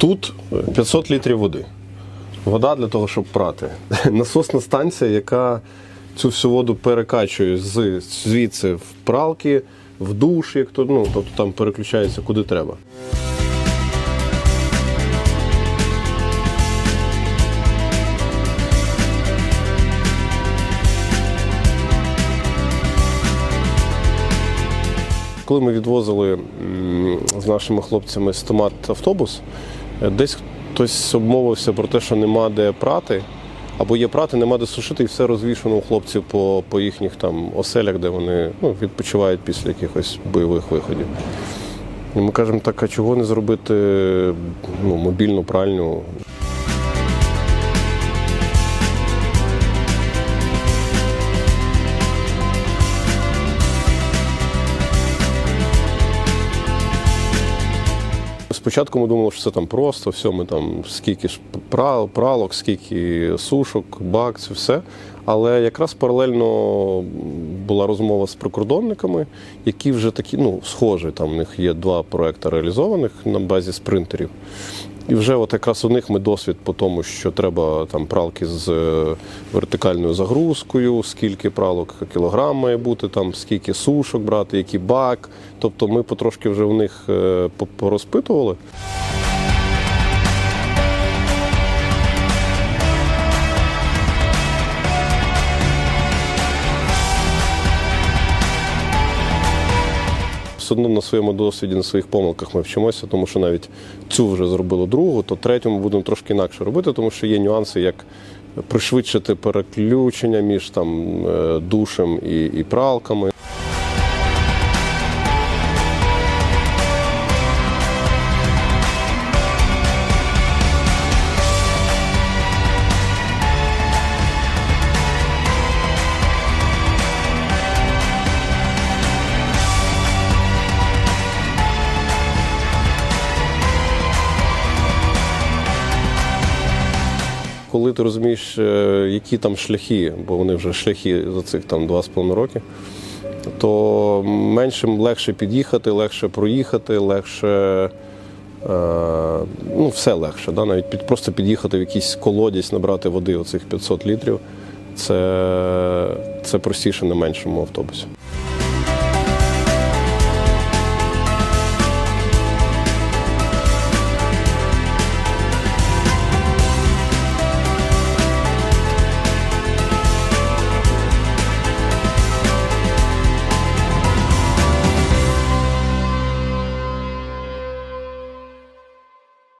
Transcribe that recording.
Тут 500 літрів води. Вода для того, щоб прати. Насосна станція, яка цю всю воду перекачує з звідси в пралки, в душ, як то, ну, тобто там переключається куди треба. Коли ми відвозили з нашими хлопцями стомат автобус, десь хтось обмовився про те, що нема де прати, або є прати, нема де сушити, і все розвішено у хлопців по, по їхніх там оселях, де вони ну, відпочивають після якихось бойових виходів. І ми кажемо, так, а чого не зробити ну, мобільну пральню? Спочатку ми думали, що це там просто, все, ми там скільки ж прал, пралок, скільки сушок, бак, це все. Але якраз паралельно була розмова з прикордонниками, які вже такі, ну, схожі, там у них є два проекти реалізованих на базі спринтерів. І вже от якраз у них ми досвід по тому, що треба там пралки з е, вертикальною загрузкою, скільки пралок кілограм має бути, там скільки сушок брати, який бак. Тобто ми потрошки вже у них е, по- порозпитували. Все одно на своєму досвіді, на своїх помилках ми вчимося, тому що навіть цю вже зробили другу, то третю ми будемо трошки інакше робити, тому що є нюанси, як пришвидшити переключення між там е, душем і, і пралками. Коли ти розумієш, е, які там шляхи, бо вони вже шляхи за цих там 2,5 роки, то меншим легше під'їхати, легше проїхати, легше. е, Ну, все легше. Да? Навіть під, просто під'їхати в якийсь колодязь, набрати води оцих 500 літрів. Це, це простіше на меншому автобусі.